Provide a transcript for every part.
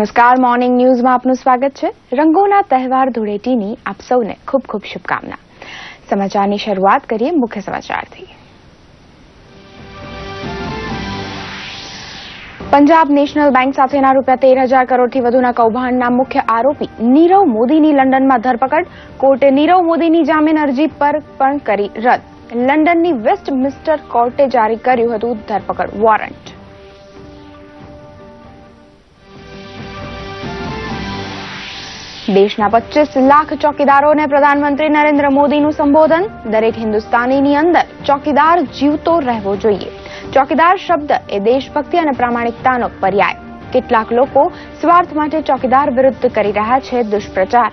નમસ્કાર મોર્નિંગ ન્યૂઝમાં આપનું સ્વાગત છે. રંગોના તહેવાર ધૂળેટીની આપ સૌને ખૂબ ખૂબ શુભકામના. સમાચારની શરૂઆત કરીએ મુખ્ય સમાચારથી. પંજાબ નેશનલ બેંક સાથેના રૂપિયા તેર હજાર કરોડથી વધુના કૌભાંડના મુખ્ય આરોપી નીરવ મોદીની લંડનમાં ધરપકડ. કોર્ટે નીરવ મોદીની જામીન અરજી પર પણ કરી રદ. લંડનની વેસ્ટમિન્સ્ટર કોર્ટે જારી કર્યું હતું ધરપકડ વોરંટ. દેશના પચીસ લાખ ચોકીદારોને પ્રધાનમંત્રી નરેન્દ્ર મોદીનું સંબોધન. દરેક હિન્દુસ્તાનીની અંદર ચોકીદાર જીવતો રહેવો જોઈએ. ચોકીદાર શબ્દ એ દેશભક્તિ અને પ્રામાણિકતાનો પર્યાય. કેટલાક લોકો સ્વાર્થ માટે ચોકીદાર વિરુદ્ધ કરી રહ્યા છે દુષ્પ્રચાર.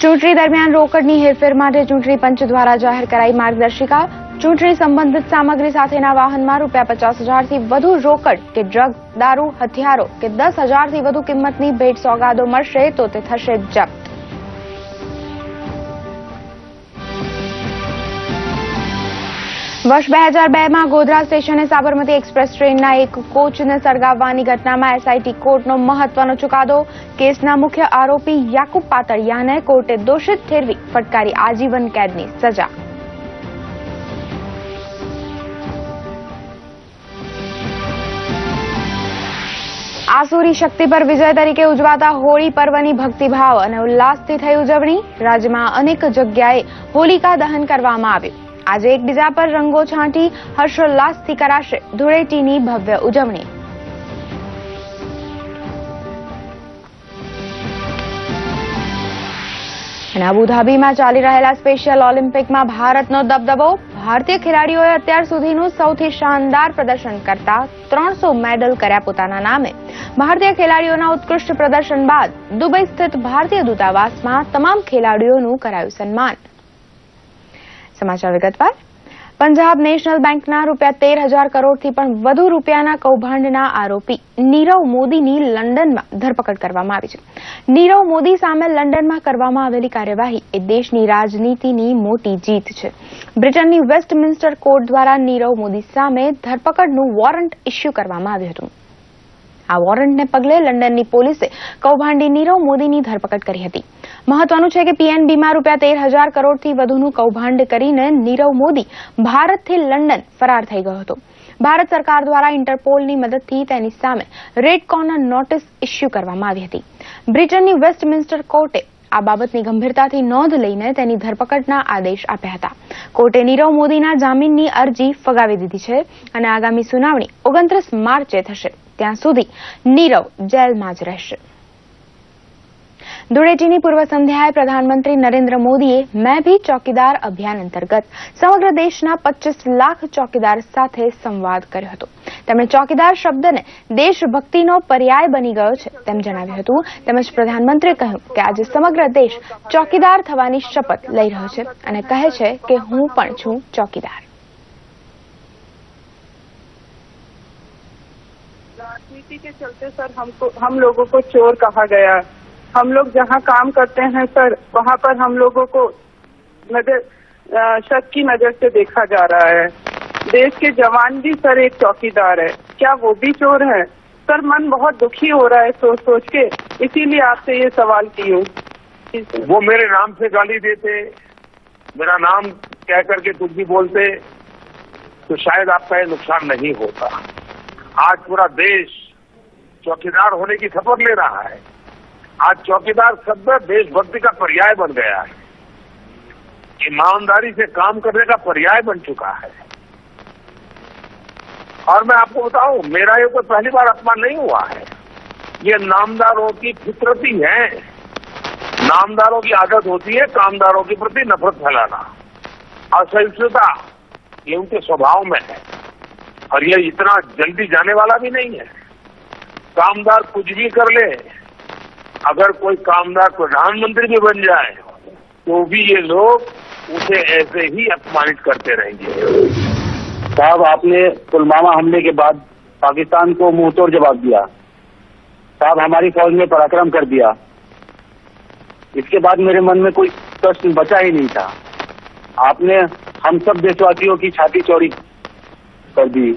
ચૂંટણી દરમિયાન રોકડની હેરફેર માટે ચૂંટણી પંચ દ્વારા જાહેર કરાઈ માર્ગદર્શિકા. ચૂંટણી સંબંધિત સામગ્રી સાથેના વાહનમાં રૂપિયા પચાસ હજારથી વધુ રોકડ કે ડ્રગ, દારૂ, હથિયારો કે દસ હજારથી વધુ કિંમતની ભેટ સોગાદો મળશે તો તે થશે જપ્ત. વર્ષ બે હજાર બેમાં ગોધરા સ્ટેશને સાબરમતી એક્સપ્રેસ ટ્રેનના એક કોચને સળગાવવાની ઘટનામાં એસઆઈટી કોર્ટનો મહત્વનો ચુકાદો, કેસના મુખ્ય આરોપી યાકુબ પાતળિયાને કોર્ટે દોષિત ઠેરવી ફટકારી આજીવન કેદની સજા. આસુરી શક્તિ પર વિજય તરીકે ઉજવાતા હોળી પર્વની ભક્તિભાવ અને ઉલ્લાસથી થઈ ઉજવણી રાજ્યમાં અનેક જગ્યાએ હોલિકા દહન કરવામાં આવ્યું આજે એકબીજા પર રંગો છાંટી હર્ષોલ્લાસથી કરાશે ધૂળેટીની ભવ્ય ઉજવણી. અને અબુધાબીમાં ચાલી રહેલા સ્પેશિયલ ઓલિમ્પિકમાં ભારતનો દબદબો ભારતીય ખેલાડીઓએ અત્યાર સુધીનું સૌથી શાનદાર પ્રદર્શન કરતા ત્રણસો મેડલ કર્યા પોતાના નામે. ભારતીય ખેલાડીઓના ઉત્કૃષ્ટ પ્રદર્શન બાદ દુબઈ સ્થિત ભારતીય દૂતાવાસમાં તમામ ખેલાડીઓનું કરાયું સન્માન. સમાચાર વિગતવાર. પંજાબ નેશનલ બેંકના રૂપિયા તેર હજાર કરોડથી પણ વધુ રૂપિયાના કૌભાંડના આરોપી નીરવ મોદીની લંડનમાં ધરપકડ કરવામાં આવી છે. નીરવ મોદી સામે લંડનમાં કરવામાં આવેલી કાર્યવાહી એ દેશની રાજનીતિની મોટી જીત છે. બ્રિટનની વેસ્ટમિન્સ્ટર કોર્ટ દ્વારા નીરવ મોદી સામે ધરપકડનું વોરંટ ઇસ્યુ કરવામાં આવ્યું હતું. આ વોરંટને પગલે લંડનની પોલીસે કૌભાંડી નીરવ મોદીની ધરપકડ કરી હતી. મહત્વનું છે કે પીએનબીમાં રૂપિયા તેર હજાર કરોડથી વધુનું કૌભાંડ કરીને નીરવ મોદી ભારતથી લંડન ફરાર થઈ ગયો હતો. ભારત સરકાર દ્વારા ઇન્ટરપોલની મદદથી તેની સામે રેડ કોર્નર નોટિસ ઇસ્યુ કરવામાં આવી હતી. બ્રિટનની વેસ્ટમિન્સ્ટર કોર્ટે આ બાબતની ગંભીરતાથી નોંધ લઈને તેની ધરપકડના આદેશ આપ્યા હતા. કોર્ટે નીરવ મોદીના જામીનની અરજી ફગાવી દીધી છે અને આગામી સુનાવણી ઓગણત્રીસ માર્ચે થશે. ત્યાં સુધી નીરવ જેલમાં જ રહેશે. ધૂળેટીની પૂર્વ સંધ્યાએ પ્રધાનમંત્રી નરેન્દ્ર મોદીએ મેં ભી ચોકીદાર અભિયાન અંતર્ગત સમગ્ર દેશના પચીસ લાખ ચોકીદાર સાથે સંવાદ કર્યો હતો. તેમણે ચોકીદાર શબ્દને દેશભક્તિનો પર્યાય બની ગયો છે તેમ જણાવ્યું હતું. તેમજ પ્રધાનમંત્રીએ કહ્યું કે આજે સમગ્ર દેશ ચોકીદાર થવાની શપથ લઈ રહ્યો છે અને કહે છે કે હું પણ છું ચોકીદાર. राजनीति के चलते सर हमको, हम लोगों को चोर कहा गया। हम लोग जहाँ काम करते हैं सर, वहाँ पर हम लोगों को नज़र शक की नज़र से देखा जा रहा है। देश के जवान भी सर एक चौकीदार है। क्या वो भी चोर है? सर, मन बहुत दुखी हो रहा है सोच सोच के। इसीलिए आपसे ये सवाल की हूँ। वो मेरे नाम से गाली देते, मेरा नाम कह करके कुछ भी बोलते तो शायद आपका ये नुकसान नहीं होता। आज पूरा देश चौकीदार होने की शपथ ले रहा है। आज चौकीदार शब्द देशभक्ति का पर्याय बन गया है। ईमानदारी से काम करने का पर्याय बन चुका है। और मैं आपको बताऊँ, मेरा ये कोई पहली बार अपमान नहीं हुआ है। ये नामदारों की फितरती है। नामदारों की आदत होती है कामदारों के प्रति नफरत फैलाना। असहिष्णुता, ये उनके स्वभाव में है। और ये इतना जल्दी जाने वाला भी नहीं है। कामदार कुछ भी कर ले, अगर कोई कामदार प्रधानमंत्री भी बन जाए तो भी ये लोग उसे ऐसे ही अपमानित करते रहेंगे। साहब, आपने पुलवामा हमले के बाद पाकिस्तान को मुँह तोड़ जवाब दिया। साहब, हमारी फौज ने पराक्रम कर दिया। इसके बाद मेरे मन में कोई प्रश्न बचा ही नहीं था। आपने हम सब देशवासियों की छाती चौड़ी कर दी।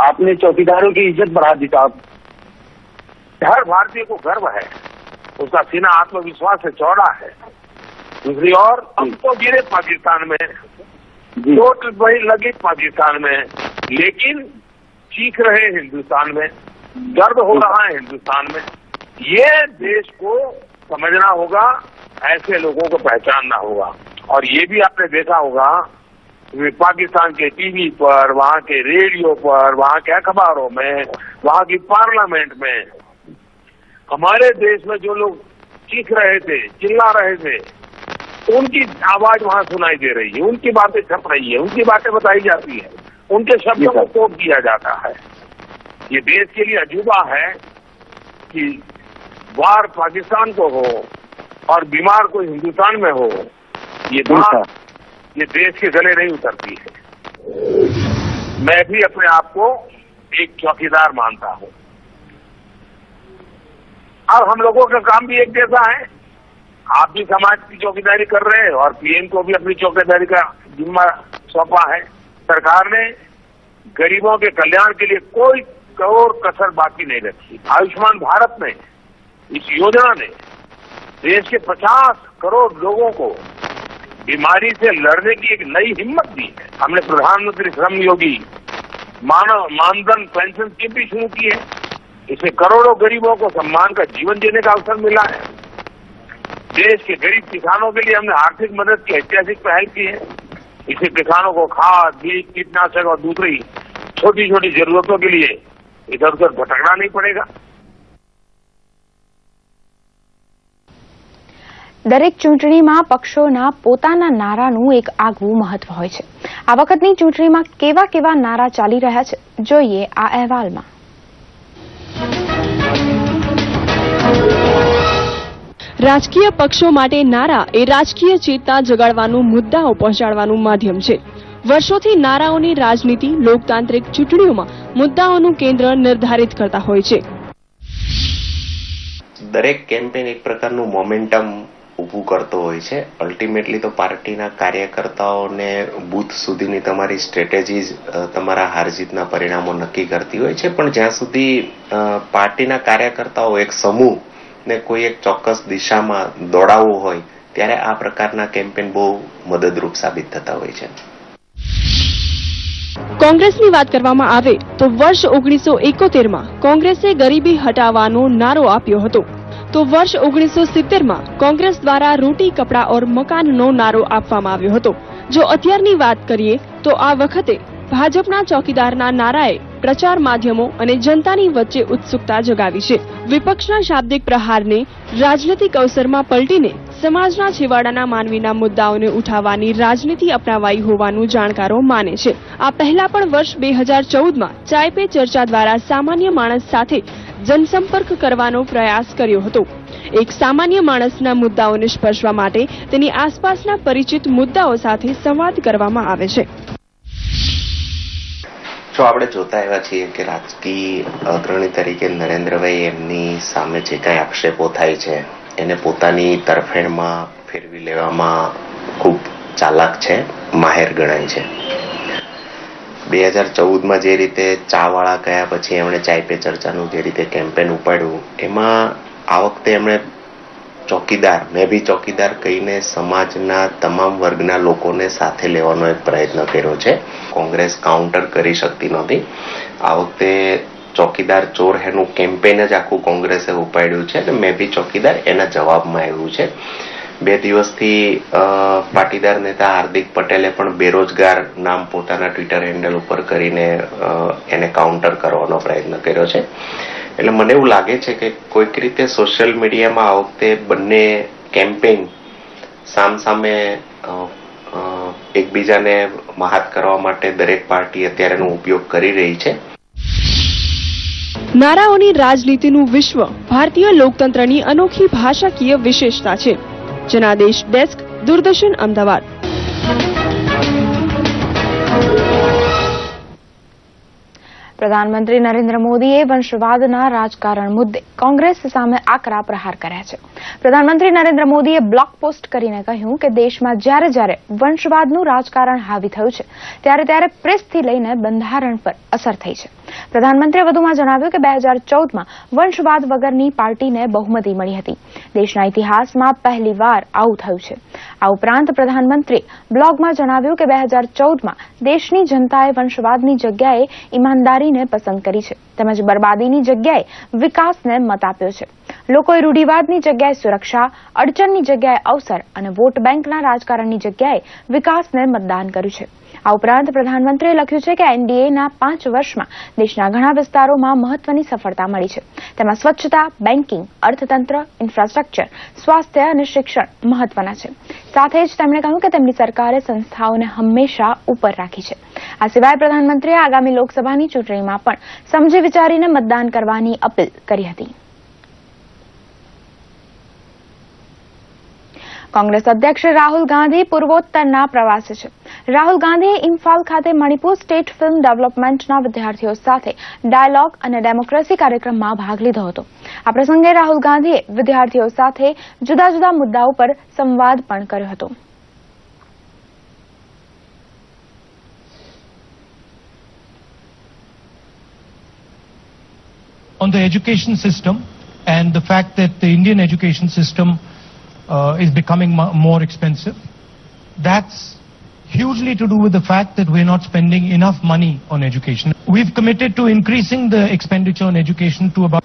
आपने चौकीदारों की इज़्ज़त बढ़ा दी, साहब। हर भारतीय को गर्व है। उसका सीना आत्मविश्वास से चौड़ा है। दूसरी ओर हम तो गिरे पाकिस्तान में। चोट वही लगी पाकिस्तान में। लेकिन चीख रहे हिंदुस्तान में। गर्व हो रहा है हिंदुस्तान में। ये देश को समझना होगा ऐसे लोगों को पहचानना होगा। और ये भी आपने देखा होगा पाकिस्तान के टीवी पर वहाँ के रेडियो पर वहाँ के अखबारों में वहाँ की पार्लियामेंट में हमारे देश में जो लोग चीख रहे थे चिल्ला रहे थे उनकी आवाज़ वहाँ सुनाई दे रही है उनकी बातें छप रही है उनकी बातें बताई जाती है उनके शब्दों को कोट किया जाता है। ये देश के लिए अजूबा है कि वार पाकिस्तान को हो और बीमार कोई हिंदुस्तान में हो ये बात ये देश के गले नहीं उतरती है। मैं भी अपने आप को एक चौकीदार मानता हूँ। अब हम लोगों का काम भी एक जैसा है। आप भी समाज की चौकीदारी कर रहे हैं और पीएम को भी अपनी चौकीदारी का जिम्मा सौंपा है। सरकार ने गरीबों के कल्याण के लिए कोई करोड़ कसर बाकी नहीं रखी। आयुष्मान भारत में इस योजना ने देश के 50 करोड़ लोगों को बीमारी से लड़ने की एक नई हिम्मत दी है। हमने प्रधानमंत्री श्रम योगी मानव मानधन पेंशन स्कीम भी शुरू की है। इससे करोड़ों गरीबों को सम्मान का जीवन जीने का अवसर मिला है देश के गरीब किसानों के लिए हमने आर्थिक मदद की ऐतिहासिक पहल की है इससे किसानों को खाद बीज कीटनाशक और दूसरी छोटी छोटी जरूरतों के लिए इधर उधर भटकना नहीं पड़ेगा દરેક ચૂંટણીમાં પક્ષોના પોતાના નારાનું એક આગવું મહત્વ હોય છે આ વખતની ચૂંટણીમાં કેવા કેવા નારા ચાલી રહ્યા છે જોઈએ આ અહેવાલમાં રાજકીય પક્ષો માટે નારા એ રાજકીય ચેતના જગાડવાનું મુદ્દાઓ પહોંચાડવાનું માધ્યમ છે. વર્ષોથી નારાઓની રાજનીતિ, લોકતાંત્રિક ચૂંટણીઓમાં મુદ્દાઓનું કેન્દ્ર નિર્ધારિત કરતા હોય છે. દરેક કેમ્પેન એક પ્રકારનું મોમેન્ટમ ઊભું કરતો હોય છે. અલ્ટિમેટલી તો પાર્ટીના કાર્યકર્તાઓને બૂથ સુધીની તમારી સ્ટ્રેટેજી તમારા હારજીતના પરિણામો નક્કી કરતી હોય છે. પણ જ્યાં સુધી પાર્ટીના કાર્યકર્તાઓ એક સમૂહ ને કોઈ એક ચોક્કસ દિશામાં દોડાવવું હોય, ત્યારે આ પ્રકારના કેમ્પેન બહુ મદદરૂપ સાબિત થતા હોય છે. કોંગ્રેસની વાત કરવામાં આવે તો વર્ષ ઓગણીસો એકોતેરમાં કોંગ્રેસે ગરીબી હટાવવાનો નારો આપ્યો હતો. તો વર્ષ ઓગણીસો સિત્તેરમાં કોંગ્રેસ દ્વારા રોટી, કપડા ઓર મકાનનો નારો આપવામાં આવ્યો હતો. જો અત્યારની વાત કરીએ તો આ વખતે ભાજપના ચોકીદારના નારાએ પ્રચાર માધ્યમો અને જનતાની વચ્ચે ઉત્સુકતા જગાવી છે. વિપક્ષના શાબ્દિક પ્રહારને રાજનૈતિક અવસરમાં પલટીને સમાજના છેવાડાના માનવીના મુદ્દાઓને ઉઠાવવાની રાજનીતિ અપનાવાઈ હોવાનું જાણકારો માને છે. આ પહેલા પણ વર્ષ બે હજાર ચૌદમાં ચાય પે ચર્ચા દ્વારા સામાન્ય માણસ સાથે જનસંપર્ક કરવાનો પ્રયાસ કર્યો હતો. એક સામાન્ય માણસના મુદ્દાઓને સ્પર્શવા માટે તેની આસપાસના પરિચિત મુદ્દાઓ સાથે સંવાદ કરવામાં આવે છે. જો આપણે જોતા એવા છીએ કે રાજકીય અગ્રણી તરીકે નરેન્દ્રભાઈ એમની સામે જે કાંઈ આક્ષેપો થાય છે, એને પોતાની તરફેણમાં ફેરવી લેવામાં ખૂબ ચાલાક છે, માહેર ગણાય છે. બે હજાર ચૌદમાં જે રીતે ચાવાળા ગયા પછી એમણે ચાય પે ચર્ચાનું જે રીતે કેમ્પેન ઉપાડ્યું, એમાં આ વખતે એમણે ચોકીદાર, મેં બી ચોકીદાર કહીને સમાજના તમામ વર્ગના લોકોને સાથે લેવાનો એક પ્રયત્ન કર્યો છે. કોંગ્રેસ કાઉન્ટર કરી શકતી નહોતી. આ વખતે ચોકીદાર ચોર હેનું કેમ્પેન જ આખું કોંગ્રેસે ઉપાડ્યું છે અને મેં બી ચોકીદાર એના જવાબમાં આવ્યું છે. બે દિવસથી પાટીદાર નેતા હાર્દિક પટેલે પણ બેરોજગાર નામ પોતાના ટ્વિટર હેન્ડલ ઉપર કરીને એને કાઉન્ટર કરવાનો પ્રયત્ન કર્યો છે. એટલે મને એવું લાગે છે કે કોઈક રીતે સોશિયલ મીડિયામાં આ વખતે બંને કેમ્પેઇન સામસામે એકબીજાને મહાત કરવા માટે દરેક પાર્ટી અત્યારે એનો ઉપયોગ કરી રહી છે. નારાઓની રાજનીતિનું વિશ્વ ભારતીય લોકતંત્રની અનોખી ભાષાકીય વિશેષતા છે. જનાદેશ ડેસ્ક, દૂરદર્શન અમદાવાદ. પ્રધાનમંત્રી નરેન્દ્ર મોદીએ વંશવાદના રાજકારણ મુદ્દે કોંગ્રેસ સામે આકરા પ્રહાર કર્યા છે. પ્રધાનમંત્રી નરેન્દ્ર મોદીએ બ્લોક પોસ્ટ કરીને કહ્યું કે દેશમાં જ્યારે જ્યારે વંશવાદનું રાજકારણ હાવી થયું છે, ત્યારે ત્યારે પ્રેસથી લઈને બંધારણ પર અસર થઈ છે. પ્રધાનમંત્રીએ વધુમાં જણાવ્યું કે બે હજાર ચૌદમાં વંશવાદ વગરની પાર્ટીને બહુમતી મળી હતી. દેશના ઇતિહાસમાં પહેલીવાર આવું થયું છે. આ ઉપરાંત પ્રધાનમંત્રી બ્લોગમાં જણાવ્યું કે બે હજાર ચૌદમાં દેશની જનતાએ વંશવાદની જગ્યાએ ઈમાનદારીને પસંદ કરી છે. તેમજ બરબાદીની જગ્યાએ વિકાસને મત આપ્યો છે. લોકોએ રૂઢિવાદની જગ્યાએ સુરક્ષા, અડચણની જગ્યાએ અવસર અને વોટ બેંકના રાજકારણની જગ્યાએ વિકાસને મતદાન કર્યું છે. આ ઉપરાંત પ્રધાનમંત્રીએ લખ્યું છે કે એનડીએના પાંચ વર્ષમાં દેશના ઘણા વિસ્તારોમાં મહત્વની સફળતા મળી છે. તેમાં સ્વચ્છતા બેન્કિંગ અર્થતંત્ર, ઇન્ફ્રાસ્ટ્રક્ચર, સ્વાસ્થ્ય અને શિક્ષણ મહત્વના છે. સાથે જ તેમણે કહ્યું કે તેમની સરકારે સંસ્થાઓને હંમેશા ઉપર રાખી છે. આ સિવાય પ્રધાનમંત્રીએ આગામી લોકસભાની ચૂંટણીમાં પણ સમજી વિચારીને મતદાન કરવાની અપીલ કરી હતી. કોંગ્રેસ અધ્યક્ષ રાહુલ ગાંધી પૂર્વોત્તરના પ્રવાસે છે. રાહુલ ગાંધીએ ઇમ્ફાલ ખાતે મણિપુર સ્ટેટ ફિલ્મ ડેવલપમેન્ટના વિદ્યાર્થીઓ સાથે ડાયલોગ અને ડેમોક્રેસી કાર્યક્રમમાં ભાગ લીધો હતો. આ પ્રસંગે રાહુલ ગાંધીએ વિદ્યાર્થીઓ સાથે જુદા જુદા મુદ્દાઓ પર સંવાદ પણ કર્યો હતો. On the education system and the fact that the Indian education system uh, is becoming mo- more expensive. That's hugely to do with the fact that we're not spending enough money on education. We've committed to increasing the expenditure on education to about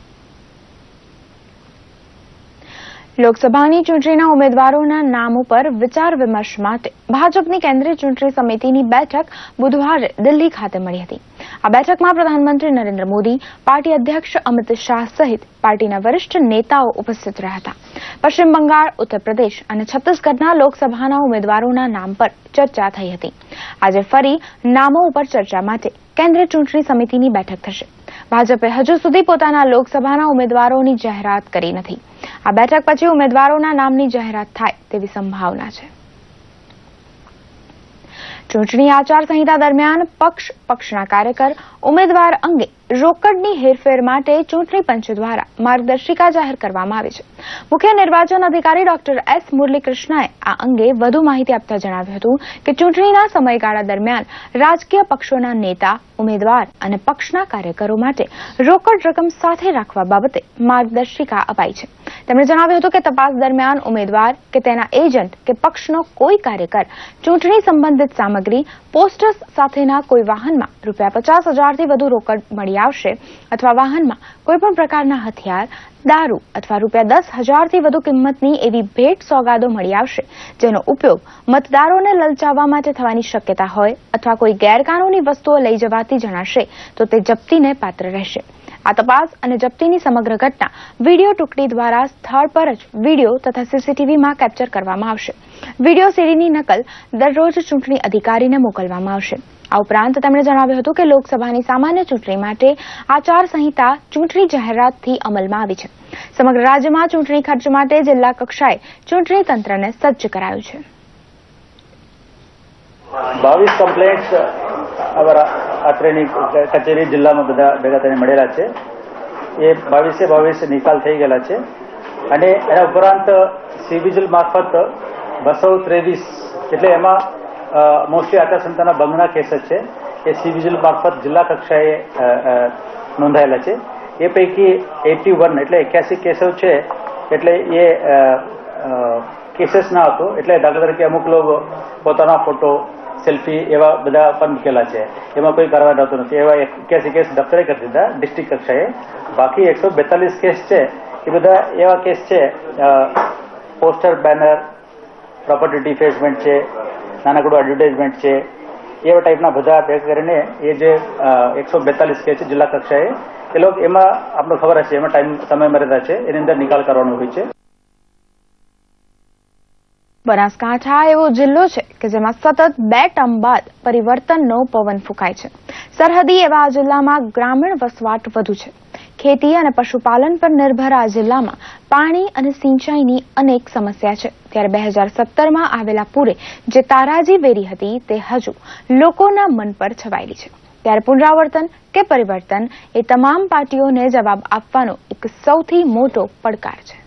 લોકસભાની ચૂંટણીના ઉમેદવારોના નામ ઉપર વિચાર વિમર્શ માટે ભાજપની કેન્દ્રીય ચૂંટણી સમિતિની બેઠક બુધવારે દિલ્હી ખાતે મળી હતી આ બેઠકમાં પ્રધાનમંત્રી નરેન્દ્ર મોદી, પાર્ટી અધ્યક્ષ અમિત શાહ સહિત પાર્ટીના વરિષ્ઠ નેતાઓ ઉપસ્થિત રહ્યા હતા. પશ્ચિમ બંગાળ ઉત્તર પ્રદેશ અને છત્તીસગઢના લોકસભાના ઉમેદવારોના નામ પર ચર્ચા થઈ હતી. આજે ફરી નામો ઉપર ચર્ચા માટે કેન્દ્રીય ચૂંટણી સમિતિની બેઠક થશે. ભાજપે હજુ સુધી પોતાના લોકસભાના ઉમેદવારોની જાહેરાત કરી નથી. આ બેઠક પછી ઉમેદવારોના નામની જાહેરાત થાય તેવી સંભાવના છે. ચૂંટણી આચાર સંહિતા દરમિયાન પક્ષ પક્ષના કાર્યકર ઉમેદવાર અંગે રોકડની હેરફેર માટે ચૂંટણી પંચ દ્વારા માર્ગદર્શિકા જાહેર કરવામાં આવી છે. મુખ્ય નિર્વાચન અધિકારી ડોક્ટર એસ મુરલીકૃષ્ણએ આ અંગે વધુ માહિતી આપતા જણાવ્યું હતું કે ચૂંટણીના સમયગાળા દરમિયાન રાજકીય પક્ષોના નેતા, ઉમેદવાર અને પક્ષના કાર્યકરો માટે રોકડ રકમ સાથે રાખવા બાબતે માર્ગદર્શિકા અપાઈ છે. તેમણે જણાવ્યું હતું કે તપાસ દરમિયાન ઉમેદવાર કે તેના એજન્ટ કે પક્ષનો કોઈ કાર્યકર ચૂંટણી સંબંધિત સામગ્રી, પોસ્ટર્સ સાથેના કોઈ વાહનમાં રૂપિયા પચાસ હજારથી વધુ રોકડ મળી આવશે અથવા વાહનમાં કોઈપણ પ્રકારના હથિયાર, દારૂ અથવા રૂપિયા દસ હજારથી વધુ કિંમતની એવી ભેટ સોગાદો મળી આવશે, જેનો ઉપયોગ મતદારોને લલચાવવા માટે થવાની શક્યતા હોય અથવા કોઈ ગેરકાનૂની વસ્તુઓ લઈ જવાતી જણાશે, તો તે જપ્તીને પાત્ર રહેશે. આ તપાસ અને જપ્તીની સમગ્ર ઘટના વીડિયો ટુકડી દ્વારા સ્થળ પર જ વીડિયો તથા સીસીટીવીમાં કેપ્ચર કરવામાં આવશે. વીડિયો સીડીની નકલ દરરોજ ચૂંટણી અધિકારીને મોકલવામાં આવશે. આ ઉપરાંત તેમણે જણાવ્યું હતું કે લોકસભાની સામાન્ય ચૂંટણી માટે આચારસંહિતા ચૂંટણી જાહેરાતથી અમલમાં આવી છે. સમગ્ર રાજ્યમાં ચૂંટણી ખર્ચ માટે જિલ્લા કક્ષાએ ચૂંટણી તંત્રને સજ્જ કરાયું છે. બાવીસ કમ્પ્લેન્ટ્સ અમારા અત્રેની કચેરી જિલ્લામાં બધા ભેગા થઈને મળેલા છે. એ બાવીસે બાવીસ નિકાલ થઈ ગયેલા છે. અને એના ઉપરાંત સિવિજલ મારફત બસો ત્રેવીસ એટલે એમાં મોસ્ટલી આચારસંહિતાના ભંગના કેસ છે. એ સિવિજલ મારફત જિલ્લા કક્ષાએ નોંધાયેલા છે. એ પૈકી એટી વન એટલે એક્યાસી કેસો છે. એટલે એ કેસીસ ના હતો. એટલે દાખલા તરીકે અમુક લોકો પોતાના ફોટો સેલ્ફી એવા બધા પણ મૂકેલા છે. એમાં કોઈ કરવા થતું નથી. એવા એક્યાસી કેસ દફતરે કરી દીધા ડિસ્ટ્રિક્ટ કક્ષાએ. બાકી એકસો બેતાલીસ કેસ છે. એ બધા એવા કેસ છે પોસ્ટર બેનર પ્રોપર્ટી ડિફેસમેન્ટ છે, નાનકડું એડવર્ટાઇઝમેન્ટ છે. એવા ટાઈપના બધા ભેગા કરીને એ જે એકસો બેતાલીસ કેસ છે જિલ્લા કક્ષાએ, એ લોકો એમાં આપણે ખબર હશે, એમાં ટાઈમ સમય મર્યાદા છે. એની અંદર નિકાલ કરવાનો હોય છે. બનાસકાંઠા એવો જિલ્લો છે કે જેમાં સતત બે ટર્મ બાદ પરિવર્તનનો પવન ફૂંકાય છે. સરહદી એવા આ જિલ્લામાં ગ્રામીણ વસવાટ વધુ છે. ખેતી અને પશુપાલન પર નિર્ભર આ જિલ્લામાં પાણી અને સિંચાઈની અનેક સમસ્યા છે. ત્યારે બે હજાર સત્તરમાં આવેલા પૂરે જે તારાજી વેરી હતી તે હજુ લોકોના મન પર છવાયેલી છે. ત્યારે પુનરાવર્તન કે પરિવર્તન એ તમામ પાર્ટીઓને જવાબ આપવાનો એક સૌથી મોટો પડકાર છે.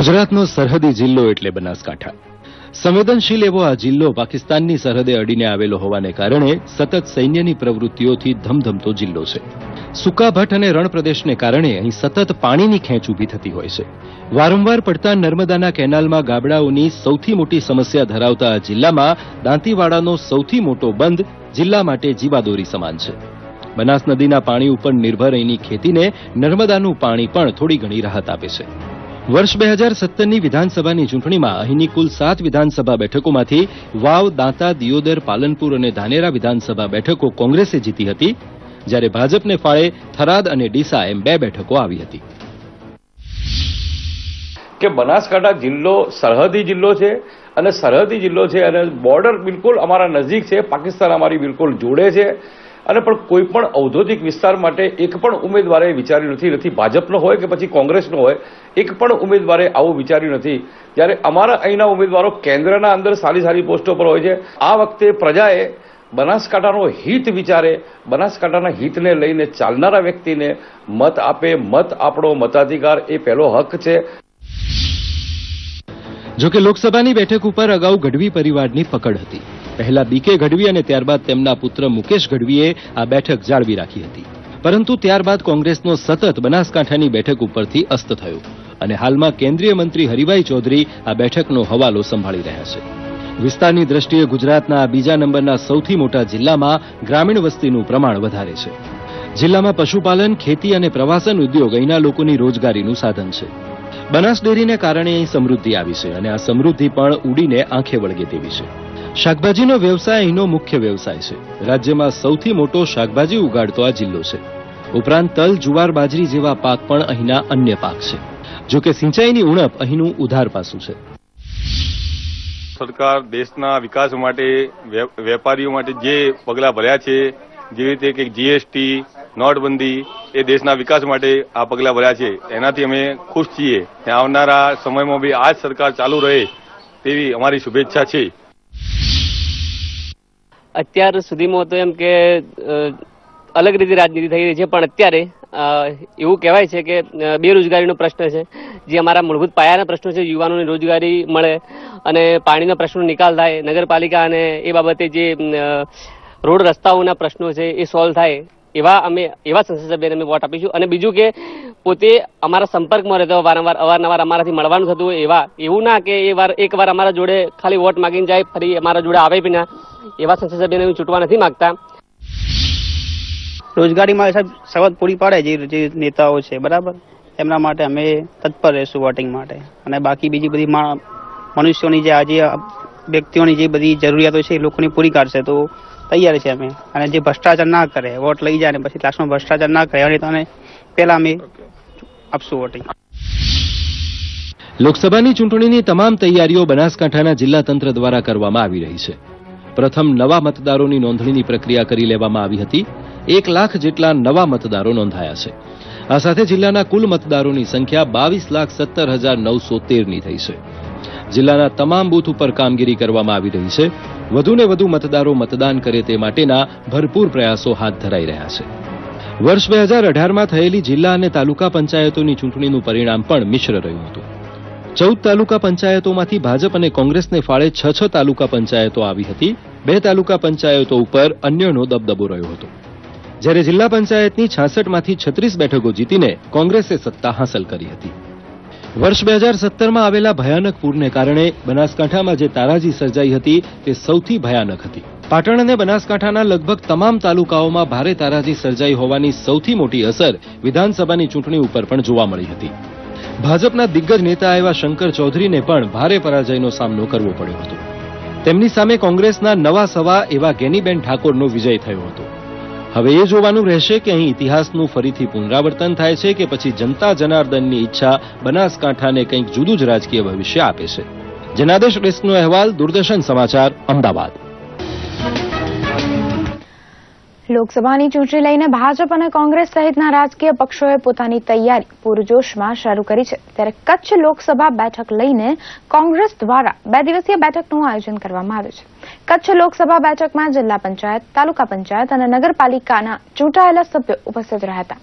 ગુજરાતનો સરહદી જિલ્લો એટલે બનાસકાંઠા. સંવેદનશીલ એવો આ જિલ્લો પાકિસ્તાનની સરહદે અડીને આવેલો હોવાને કારણે સતત સૈન્યની પ્રવૃત્તિઓથી ધમધમતો જિલ્લો છે. સુકાભટ અને રણપ્રદેશને કારણે અહીં સતત પાણીની ખેંચ ઊભી થતી હોય છે. વારંવાર પડતા નર્મદાના કેનાલમાં ગાબડાઓની સૌથી મોટી સમસ્યા ધરાવતા આ જિલ્લામાં દાંતીવાડાનો સૌથી મોટો બંધ જિલ્લા માટે જીવાદોરી સમાન છે. બનાસ નદીના પાણી ઉપર નિર્ભર અહીંની ખેતીને નર્મદાનું પાણી પણ થોડી ઘણી રાહત આપે છે. વર્ષ બે હજાર સત્તરની વિધાનસભાની ચૂંટણીમાં અહીંની કુલ સાત વિધાનસભા બેઠકોમાંથી વાવ, દાંતા, દિયોદર, પાલનપુર અને ધાનેરા વિધાનસભા બેઠકો કોંગ્રેસે જીતી હતી, જ્યારે ભાજપને ફાળે થરાદ અને ડીસા એમ બે બેઠકો આવી હતી. કે બનાસકાંઠા જિલ્લો સરહદી જિલ્લો છે અને સરહદી જિલ્લો છે અને બોર્ડર બિલકુલ અમારા નજીક છે, પાકિસ્તાન અમારી બિલકુલ જોડે છે. અને પણ કોઈ પણ ઔદ્યોગિક વિસ્તાર માટે એક પણ ઉમેદવારે વિચાર્યું નથી. નથી ભાજપનો હોય કે પછી કોંગ્રેસનો હોય, એક પણ ઉમેદવારે આવું વિચાર્યું નથી. જ્યારે અમારા અહીંના ઉમેદવારો કેન્દ્રના અંદર સારી સારી પોસ્ટો પર હોય છે. આ વખતે પ્રજાએ બનાસકાંઠાનો હિત વિચારે, બનાસકાંઠાના હિતને લઈને ચાલનારા વ્યક્તિને મત આપે, મત આપણો મતાધિકાર એ પહેલો હક છે. જો કે લોકસભાની બેઠક ઉપર અગાઉ ગઢવી પરિવારની પકડ હતી. પહેલા બીકે ગઢવી અને ત્યારબાદ તેમના પુત્ર મુકેશ ગઢવીએ આ બેઠક જાળવી રાખી હતી. પરંતુ ત્યારબાદ કોંગ્રેસનો સતત બનાસકાંઠાની બેઠક ઉપરથી અસ્ત થયો અને હાલમાં કેન્દ્રીય મંત્રી હરિભાઈ ચૌધરી આ બેઠકનો હવાલો સંભાળી રહ્યા છે. વિસ્તારની દ્રષ્ટિએ ગુજરાતના બીજા નંબરના સૌથી મોટા જિલ્લામાં ગ્રામીણ વસ્તીનું પ્રમાણ વધારે છે. જિલ્લામાં પશુપાલન, ખેતી અને પ્રવાસન ઉદ્યોગ અહીંના લોકોની રોજગારીનું સાધન છે. બનાસ ડેરીને કારણે અહીં સમૃદ્ધિ આવી છે અને આ સમૃદ્ધિ પણ ઉડીને આંખે વળગે તેવી છે. શાકભાજીનો વ્યવસાય અહીંનો મુખ્ય વ્યવસાય છે. રાજ્યમાં સૌથી મોટો શાકભાજી ઉગાડતો આ જિલ્લો છે. ઉપરાંત તલ, જુવાર, બાજરી જેવા પાક પણ અહીંના અન્ય પાક છે. જો કે સિંચાઈની ઉણપ અહીંનું ઉધાર પાસું છે. સરકાર દેશના વિકાસ માટે વેપારીઓ માટે જે પગલાં ભર્યા છે, જેવી રીતે કે જીએસટી નોટબંધી, એ દેશના વિકાસ માટે આ પગલાં ભર્યા છે. એનાથી અમે ખુશ છીએ. આવનારા સમયમાં બી આ સરકાર ચાલુ રહે તેવી અમારી શુભેચ્છા છે. અત્યાર સુધીમાં તો એમ કે અલગ રીતે રાજનીતિ થઈ રહી છે, પણ અત્યારે એવું કહેવાય છે કે બેરોજગારીનો પ્રશ્ન છે. જે અમારા મૂળભૂત પાયાના પ્રશ્નો છે, યુવાનોને રોજગારી મળે અને પાણીના પ્રશ્નો નિકાલ થાય, નગરપાલિકા અને એ બાબતે જે રોડ રસ્તાઓના પ્રશ્નો છે, એ સોલ્વ થાય. એવા અમે, એવા સંસદ સભ્યને અમે વોટ આપીશું. અને બીજું કે, પોતે અમારા સંપર્કમાં રહેતો, વારંવાર, અવારનવાર અમારાથી મળવાનું થતું હોય એવા, એવું ના કે એ વાર, એક વાર અમારા જોડે ખાલી વોટ માગીને જાય, ફરી અમારા જોડે આવે બી ના, એવા સંસદ સભ્યને હું ચૂંટવા નથી માંગતા. રોજગારીમાં સાહેબ સવત પૂરી પાડે જે નેતાઓ છે, બરાબર? એમના માટે અમે તત્પર રહેશું વોટિંગ માટે. અને બાકી બીજી બધી મનુષ્યોની જે આજે વ્યક્તિઓની જે બધી જરૂરિયાતો છે એ લોકોની પૂરી કાઢશે. તો તૈયાર છે અમે. અને જે ભ્રષ્ટાચાર ના કરે, વોટ લઈ જાય ને પછી લાસ્ટમાં ભ્રષ્ટાચાર ના કરે તો પહેલા અમે આપશું વોટિંગ લોકસભાની ચૂંટણીની તમામ તૈયારીઓ બનાસકાંઠાના જિલ્લા તંત્ર દ્વારા કરવામાં આવી રહી છે. પ્રથમ નવા મતદારોની નોંધણીની પ્રક્રિયા કરી લેવામાં આવી હતી. એક લાખ જેટલા નવા મતદારો નોંધાયા છે. આ સાથે જિલ્લાના કુલ મતદારોની સંખ્યા બાવીસ લાખ સત્તર હજાર નવસો તેરની થઈ છે. જિલ્લાના તમામ બૂથ ઉપર કામગીરી કરવામાં આવી રહી છે. વધુને વધુ મતદારો મતદાન કરે તે માટેના ભરપૂર પ્રયાસો હાથ ધરાઈ રહ્યા છે. વર્ષ બે હજાર અઢારમાં થયેલી જિલ્લા અને તાલુકા પંચાયતોની ચૂંટણીનું પરિણામ પણ મિશ્ર રહ્યું હતું. ચૌદ તાલુકા પંચાયતોમાંથી ભાજપ અને કોંગ્રેસને ફાળે છ છ તાલુકા પંચાયતો આવી હતી. બે તાલુકા પંચાયતો ઉપર અન્યનો દબદબો રહ્યો હતો. જ્યારે જિલ્લા પંચાયતની છાસઠમાંથી છત્રીસ બેઠકો જીતીને કોંગ્રેસે સત્તા હાંસલ કરી હતી. વર્ષ બે હજાર સત્તરમાં આવેલા ભયાનક પૂરને કારણે બનાસકાંઠામાં જે તારાજી સર્જાઈ હતી તે સૌથી ભયાનક હતી. પાટણ અને બનાસકાંઠાના લગભગ તમામ તાલુકાઓમાં ભારે તારાજી સર્જાઈ હોવાની સૌથી મોટી અસર વિધાનસભાની ચૂંટણી ઉપર પણ જોવા મળી હતી. ભાજપના દિગ્ગજ નેતા એવા શંકર ચૌધરીને પણ ભારે પરાજયનો સામનો કરવો પડ્યો હતો. તેમની સામે કોંગ્રેસના નવા સવા એવા ગેનીબેન ઠાકોરનો વિજય થયો હતો. હવે એ જોવાનું રહેશે કે અહીં ઇતિહાસનું ફરીથી પુનરાવર્તન થાય છે કે પછી જનતા જનાર્દનની ઈચ્છા બનાસકાંઠાને કંઈક જુદું જ રાજકીય ભવિષ્ય આપે છે. જનાદેશ ડેસ્કનો અહેવાલ, દૂરદર્શન સમાચાર, અમદાવાદ. લોકસભાની ચૂંટણી લઈને ભાજપ અને કોંગ્રેસ સહિતના રાજકીય પક્ષોએ પોતાની તૈયારી પૂરજોશમાં શરૂ કરી છે. ત્યારે કચ્છ લોકસભા બેઠક લઈને કોંગ્રેસ દ્વારા બે દિવસીય બેઠકનું આયોજન કરવામાં આવ્યું છે. કચ્છ લોકસભા બેઠકમાં જિલ્લા પંચાયત, તાલુકા પંચાયત અને નગરપાલિકાના ચૂંટાયેલા સભ્યો ઉપસ્થિત રહ્યા હતા.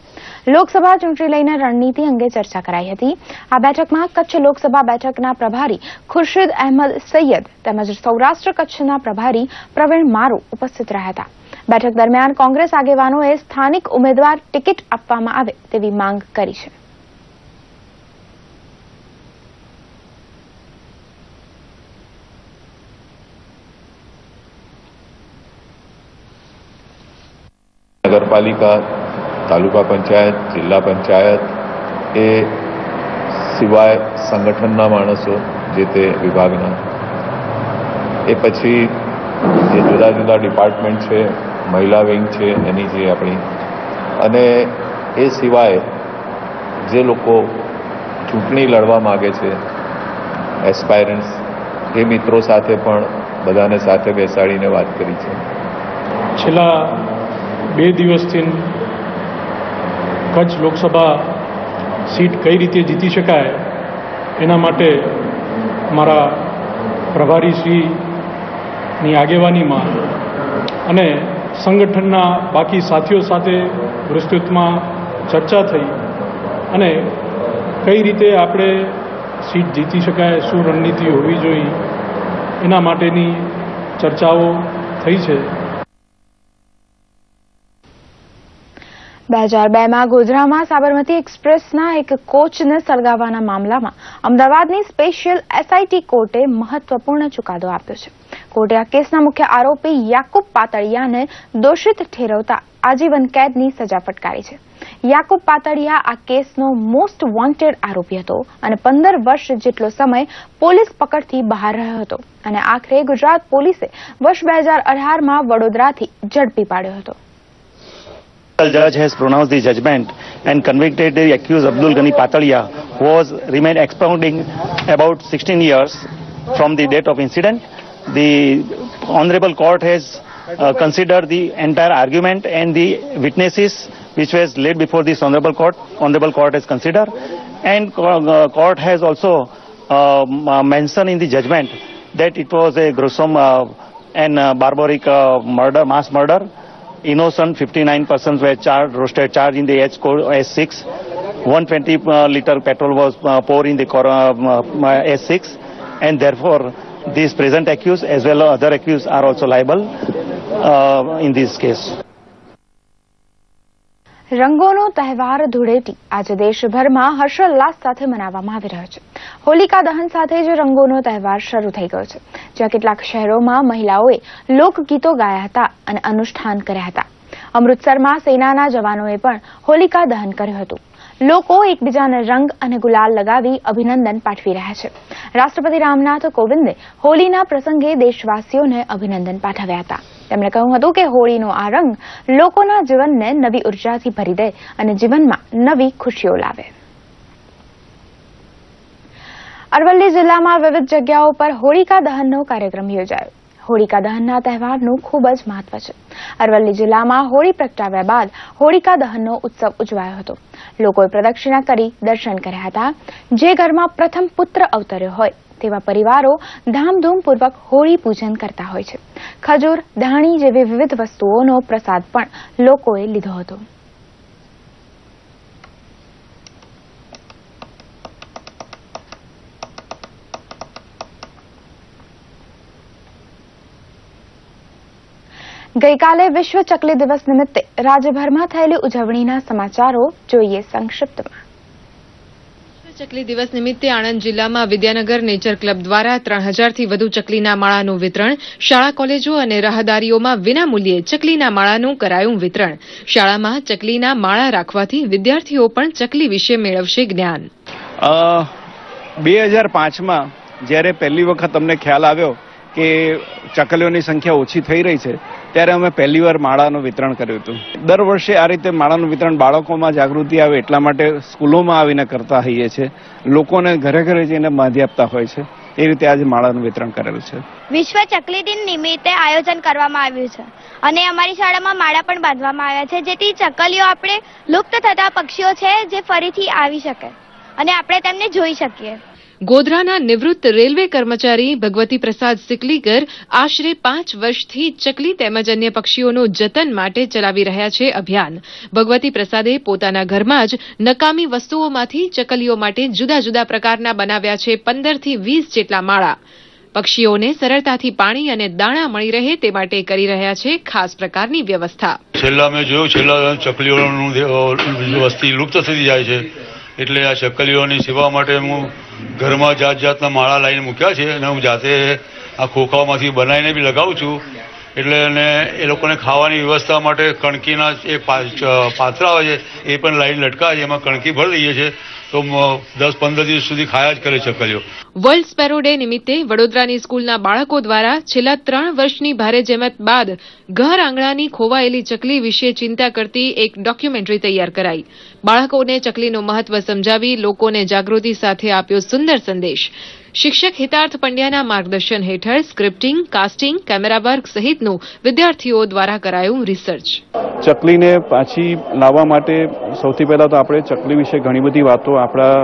લોકસભા ચૂંટણી લઈને રણનીતિ અંગે ચર્ચા કરાઈ હતી. આ બેઠકમાં કચ્છ લોકસભા બેઠકના પ્રભારી ખુરશીદ અહેમદ સૈયદ તેમજ સૌરાષ્ટ્ર કચ્છના પ્રભારી પ્રવીણ મારુ ઉપસ્થિત રહ્યા હતા. બેઠક દરમિયાન કોંગ્રેસ આગેવાનોએ સ્થાનિક ઉમેદવાર ટિકિટ આપવામાં આવે તેવી માંગ કરી છે. નગરપાલિકા, તાલુકા પંચાયત, જિલ્લા પંચાયત એ સિવાય સંગઠનના માણસો જે તે વિભાગના. એ પછી જે જુદા જુદા ડિપાર્ટમેન્ટ છે, મહિલા વિંગ છે, એની જે આપણી. અને એ સિવાય જે લોકો ચૂંટણી લડવા માગે છે એસ્પાયરન્ટ્સ એ મિત્રો સાથે પણ બધાને સાથે બેસાડીને વાત કરી છે. છેલ્લા બે દિવસથી કચ્છ લોકસભા સીટ કઈ રીતે જીતી શકાય એના માટે મારા પ્રભારીશ્રીની આગેવાનીમાં અને સંગઠનના બાકી સાથીઓ સાથે વિસ્તૃતમાં ચર્ચા થઈ અને કઈ રીતે આપણે સીટ જીતી શકાય, શું રણનીતિ હોવી જોઈએ એના માટેની ચર્ચાઓ થઈ છે. બે હજાર બેમાં ગોધરામાં સાબરમતી એક્સપ્રેસના એક કોચને સળગાવવાના મામલામાં અમદાવાદની સ્પેશિયલ એસઆઈટી કોર્ટે મહત્વપૂર્ણ ચુકાદો આપ્યો છે. કોર્ટે આ કેસના મુખ્ય આરોપી યાકુબ પાતળિયાને દોષિત ઠેરવતા આજીવન કેદની સજા ફટકારી છે. યાકુબ પાતળિયા આ કેસનો મોસ્ટ વોન્ટેડ આરોપી હતો અને પંદર વર્ષ જેટલો સમય પોલીસ પકડથી બહાર રહ્યો હતો અને આખરે ગુજરાત પોલીસે વર્ષ બે હજાર અઢારમાં વડોદરાથી ઝડપી પાડ્યો હતો. The judge has pronounced the judgment and convicted the accused Abdul Ghani Patalia, who was remained expounding about 16 years from the date of incident. The honorable court has uh, considered the entire argument and the witnesses which was laid before this honorable court. Honorable court has considered, and uh, court has also um, uh, mentioned in the judgment that it was a gruesome uh, and uh, barbaric uh, murder, mass murder innocent 59 persons were charged, roasted charged in the H code S6. 120 uh, liter petrol was uh, poured in the cor- uh, uh, S6, and therefore these present accused as well as other accused are also liable uh, in this case. રંગોનો તહેવાર ધૂળેટી. આજે દેશભરમાં હર્ષોલ્લાસ સાથે મનાવવામાં આવી રહ્યો છે. હોલિકા દહન સાથે જ રંગોનો તહેવાર શરૂ થઈ ગયો છે, જ્યાં કેટલાક શહેરોમાં મહિલાઓએ લોકગીતો ગાયા હતા અને અનુષ્ઠાન કર્યા હતા. અમૃતસરમાં સેનાના જવાનોએ પણ હોલિકા દહન કર્યું હતું. લોકો એકબીજાને રંગ અને ગુલાલ લગાવી અભિનંદન પાઠવી રહ્યા છે. રાષ્ટ્રપતિ રામનાથ કોવિંદે હોળીના પ્રસંગે દેશવાસીઓને અભિનંદન પાઠવ્યા હતા. તેમણે કહ્યું હતું કે હોળીનો આ રંગ લોકોના જીવનને નવી ઉર્જાથી ભરી દે અને જીવનમાં નવી ખુશીઓ લાવે. અરવલ્લી જિલ્લામાં વિવિધ જગ્યાઓ પર હોળિકા દહનનો કાર્યક્રમ યોજાયો. હોળિકા દહનના તહેવારનું ખૂબ જ મહત્વ છે. અરવલ્લી જિલ્લામાં હોળી પ્રગટાવ્યા બાદ હોળિકા દહનનો ઉત્સવ ઉજવાયો હતો. લોકોએ પ્રદક્ષિણા કરી દર્શન કર્યા હતા. જે ઘરમાં પ્રથમ પુત્ર અવતર્યો હોય, તેવા પરિવારો ધામધૂમપૂર્વક હોળી પૂજન કરતા હોય છે. ખજૂર, ધાણી જેવી વિવિધ વસ્તુઓનો પ્રસાદ પણ લોકોએ લીધો હતો. ગઈકાલે વિશ્વ ચકલી દિવસ નિમિત્તે રાજ્યભરમાં થયેલી ઉજવણીના સમાચારો જોઈએ સંક્ષિપ્તમાં. ચકલી દિવસ નિમિત્તે આણંદ જિલ્લામાં વિદ્યાનગર નેચર ક્લબ દ્વારા ત્રણ હજારથી વધુ ચકલીના માળાનું વિતરણ શાળા કોલેજો અને રાહદારીઓમાં વિનામૂલ્યે ચકલીના માળાનું કરાયું વિતરણ. શાળામાં ચકલીના માળા રાખવાથી વિદ્યાર્થીઓ પણ ચકલી વિશે મેળવશે જ્ઞાન. બે હજાર પાંચમાં જ્યારે પહેલી વખત અમને ખ્યાલ આવ્યો કે ચકલીઓની સંખ્યા ઓછી થઈ રહી છે ત્યારે અમે પહેલી વાર માળાનું વિતરણ કર્યું હતું. દર વર્ષે આ રીતે માળાનું વિતરણ બાળકોમાં જાગૃતિ આવે એટલા માટે સ્કૂલોમાં આવીને કરતા હોઈએ છીએ લોકોને ઘરે ઘરે જઈને બાંધી આપતા હોય છે. એ રીતે આજે માળાનું વિતરણ કરેલું છે. વિશ્વ ચકલી દિન નિમિત્તે આયોજન કરવામાં આવ્યું છે. અને અમારી શાળામાં માળા પણ બાંધવામાં આવ્યા છે, જેથી ચકલીઓ આપણે લુપ્ત થતા પક્ષીઓ છે જે ફરીથી આવી શકે. અને આપણે તેમને જોઈ શકીએ. ગોધરાના નિવૃત્ત રેલવે કર્મચારી ભગવતી પ્રસાદ સિકલીકર આશરે પાંચ વર્ષથી ચકલી તેમજ અન્ય પક્ષીઓનું જતન માટે ચલાવી રહ્યા છે અભિયાન. ભગવતી પ્રસાદે પોતાના ઘરમાં જ નકામી વસ્તુઓમાંથી ચકલીઓ માટે જુદા જુદા પ્રકારના બનાવ્યા છે પંદરથી વીસ જેટલા માળા. પક્ષીઓને સરળતાથી પાણી અને દાણા મળી રહે તે માટે કરી રહ્યા છે ખાસ પ્રકારની વ્યવસ્થા. છેલ્લા મેં જોયું, છેલ્લા ચકલીઓનું વસ્તી લુપ્ત થતી જાય છે. એટલે આ ચકલીઓની સેવા માટે હું ઘરમાં જાત જાતના માળા લાવીને મૂક્યા છે અને હું જાતે આ ખોખાઓમાંથી બનાવીને બી લગાવું છું. એટલે અને એ લોકોને ખાવાની વ્યવસ્થા માટે કણકીના એ પાત્ર આવે છે, એ પણ લાઈન લટકાવે છે એમાં કણકી ભરી દઈએ છીએ. તો દસ પંદર દિવસ સુધી ખાયા જ કરે ચકલીઓ વર્લ્ડ સ્પેરો ડે નિમિત્તે વડોદરાની સ્કૂલના બાળકો દ્વારા છેલ્લા ત્રણ વર્ષની ભારે જહેમત બાદ ઘર આંગણાની ખોવાયેલી ચકલી વિશે ચિંતા કરતી એક ડોક્યુમેન્ટરી તૈયાર કરાઈ. બાળકોને ચકલીનું મહત્વ સમજાવી લોકોને જાગૃતિ સાથે આપ્યો સુંદર સંદેશ. શિક્ષક હિતાર્થ પંડ્યાના માર્ગદર્શન હેઠળ સ્ક્રિપ્ટિંગ, કાસ્ટિંગ, કેમેરા વર્ક સહિતનું વિદ્યાર્થીઓ દ્વારા કરાયું રિસર્ચ. ચકલીને પાછી લાવવા માટે સૌથી પહેલા તો આપણે ચકલી વિશે ઘણી બધી વાતો આપણા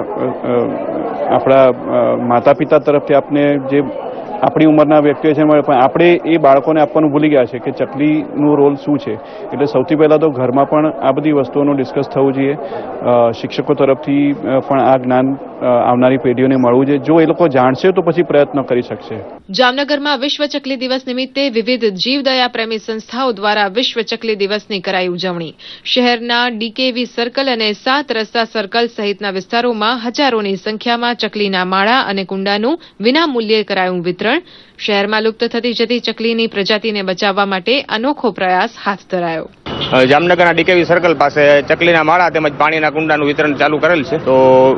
આપણા માતા પિતા તરફથી આપને જે આપણી ઉંમરના વ્યક્તિઓ છે, પણ આપણે એ બાળકોને આપવાનું ભૂલી ગયા છે કે ચકલીનો રોલ શું છે. એટલે સૌથી પહેલાં તો ઘરમાં પણ આ બધી વસ્તુઓનું ડિસ્કસ થવું જોઈએ. શિક્ષકો તરફથી પણ આ જ્ઞાન આવનારી પેઢીઓને મળવું જોઈએ. જો એ લોકો જાણશે તો પછી પ્રયત્ન કરી શકશે. જામનગરમાં વિશ્વ ચકલી દિવસ નિમિત્તે વિવિધ જીવદયા પ્રેમી સંસ્થાઓ દ્વારા વિશ્વ ચકલી દિવસની કરાઈ ઉજવણી. શહેરના ડીકેવી સર્કલ અને સાત રસ્તા સર્કલ સહિતના વિસ્તારોમાં હજારોની સંખ્યામાં ચકલીના માળા અને કુંડાનું વિનામૂલ્યે કરાયું વિતરણ. શહેરમાં લુપ્ત થતી જતી ચકલીની પ્રજાતિને બચાવવા માટે અનોખો પ્રયાસ હાથ ધરાયો. જામનગરના ડીકેવી સર્કલ પાસે ચકલીના માળા તેમજ પાણીના કુંડાનું વિતરણ ચાલુ કરેલ છે. તો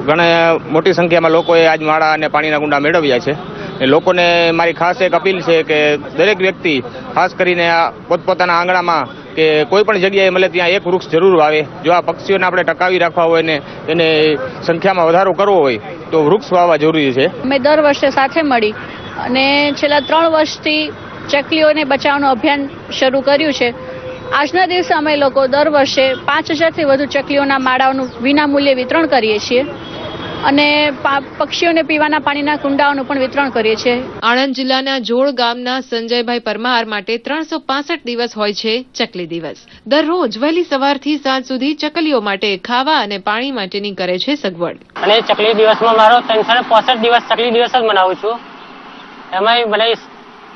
ઘણા મોટી સંખ્યામાં લોકોએ આજ માળા અને પાણીના કુંડા મેળવ્યા છે. લોકોને મારી ખાસ એક અપીલ છે કે દરેક વ્યક્તિ ખાસ કરીને આ પોતપોતાના આંગણામાં કે કોઈ પણ જગ્યાએ મળે ત્યાં એક વૃક્ષ જરૂર વાવે. જો આ પક્ષીઓને આપણે ટકાવી રાખવા હોય ને એને સંખ્યામાં વધારો કરવો હોય તો વૃક્ષ વાવવા જરૂરી છે. અમે દર વર્ષે સાથે મળી અને છેલ્લા ત્રણ વર્ષથી ચકલીઓને બચાવવાનું અભિયાન શરૂ કર્યું છે. આજના દિવસે અમે લોકો દર વર્ષે પાંચ હજારથી વધુ ચકલીઓના માળાઓનું વિનામૂલ્યે વિતરણ કરીએ છીએ અને પક્ષીઓને પીવાના પાણીના કુંડાઓનું પણ વિતરણ કરીએ છીએ. આણંદ જિલ્લાના જોડ ગામના સંજયભાઈ પરમાર માટે ત્રણસો દિવસ હોય છે ચકલી દિવસ. દરરોજ વહેલી સવારથી સાંજ સુધી ચકલીઓ માટે ખાવા અને પાણી માટેની કરે છે સગવડ. અને ચકલી દિવસમાં મારો ત્રણસો દિવસ ચકલી દિવસ જ મનાવું છું. એમાંય મને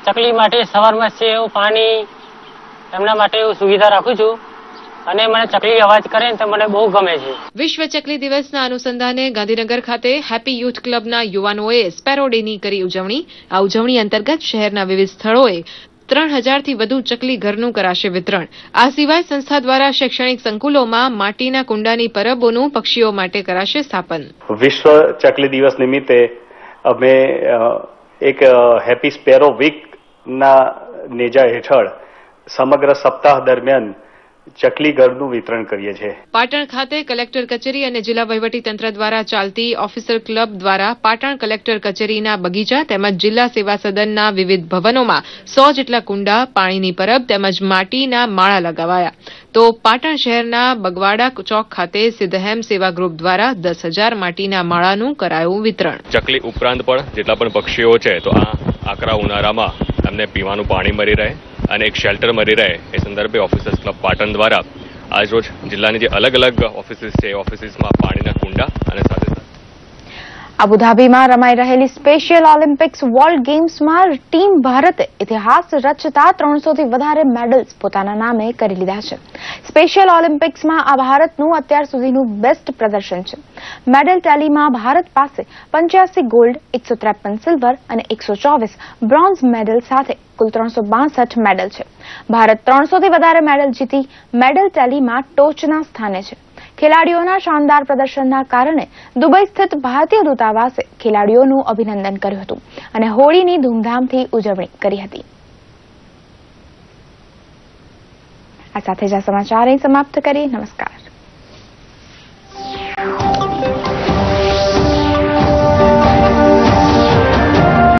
ચકલી માટે સવારમાં સેવ પાણી એમના માટે હું સુવિધા રાખું છું. અને મને ચકલી અવાજ કરે તો મને બહુ ગમે છે. વિશ્વ ચકલી દિવસના અનુસંધાને ગાંધીનગર ખાતે હેપી યુથ ક્લબના યુવાનોએ સ્પેરો ડેની કરી ઉજવણી. આ ઉજવણી અંતર્ગત શહેરના વિવિધ સ્થળોએ ત્રણ હજારથી વધુ ચકલી ઘરનું કરાશે વિતરણ. આ સિવાય સંસ્થા દ્વારા શૈક્ષણિક સંકુલોમાં માટીના કુંડાની પરબોનું પક્ષીઓ માટે કરાશે સ્થાપન. વિશ્વ ચકલી દિવસ નિમિત્તે અમે એક હેપી સ્પેરો વીકના નેજા હેઠળ સમગ્ર સપ્તાહ દરમિયાન ચકલી ઘરનું વિતરણ કરીએ છીએ. પાટણ ખાતે કલેક્ટર કચેરી અને જિલ્લા વહીવટીતંત્ર દ્વારા ચાલતી ઓફિસર ક્લબ દ્વારા પાટણ કલેક્ટર કચેરીના બગીચા તેમજ જિલ્લા સેવા સદનના વિવિધ ભવનોમાં સો જેટલા કુંડા, પાણીની પરબ તેમજ માટીના માળા લગાવાયા. તો પાટણ શહેરના બગવાડા ચોક ખાતે સિદ્ધહેમ સેવા ગ્રુપ દ્વારા દસ હજાર માટીના માળાનું કરાયું વિતરણ. ચકલી ઉપરાંત પણ જેટલા પણ પક્ષીઓ છે, તો આ આકરા ઉનાળામાં એમને પીવાનું પાણી મળી રહે અને એક શેલ્ટર મળી રહે. એ સંદર્ભે ઓફિસર્સ ક્લબ પાટણ દ્વારા આજરોજ જિલ્લાની જે અલગ અલગ ઓફિસીસ છે, એ ઓફિસીસમાં પાણીના કુંડા અને સાથે અબુધાબીમાં રમાઈ રહેલી સ્પેશિયલ ઓલિમ્પિક્સ વર્લ્ડ ગેમ્સમાં ટીમ ભારતે ઇતિહાસ રચતા ત્રણસોથી વધારે મેડલ્સ પોતાના નામે કરી લીધા છે. સ્પેશિયલ ઓલિમ્પિક્સમાં આ ભારતનું અત્યાર સુધીનું બેસ્ટ પ્રદર્શન છે. મેડલ ટેલીમાં ભારત પાસે પંચ્યાસી ગોલ્ડ એકસો ત્રેપન સિલ્વર અને એકસો ચોવીસ બ્રોન્ઝ મેડલ સાથે કુલ ત્રણસો મેડલ છે. ભારત ત્રણસોથી વધારે મેડલ જીતી મેડલ ટેલીમાં ટોચના સ્થાને છે. ખેલાડીઓના શાનદાર પ્રદર્શનના કારણે દુબઈ સ્થિત ભારતીય દૂતાવાસે ખેલાડીઓનું અભિનંદન કર્યું હતું અને હોળીની ધૂમધામથી ઉજવણી કરી હતી. આ સાથે જ આ સમાચાર સમાપ્ત કરી નમસ્કાર.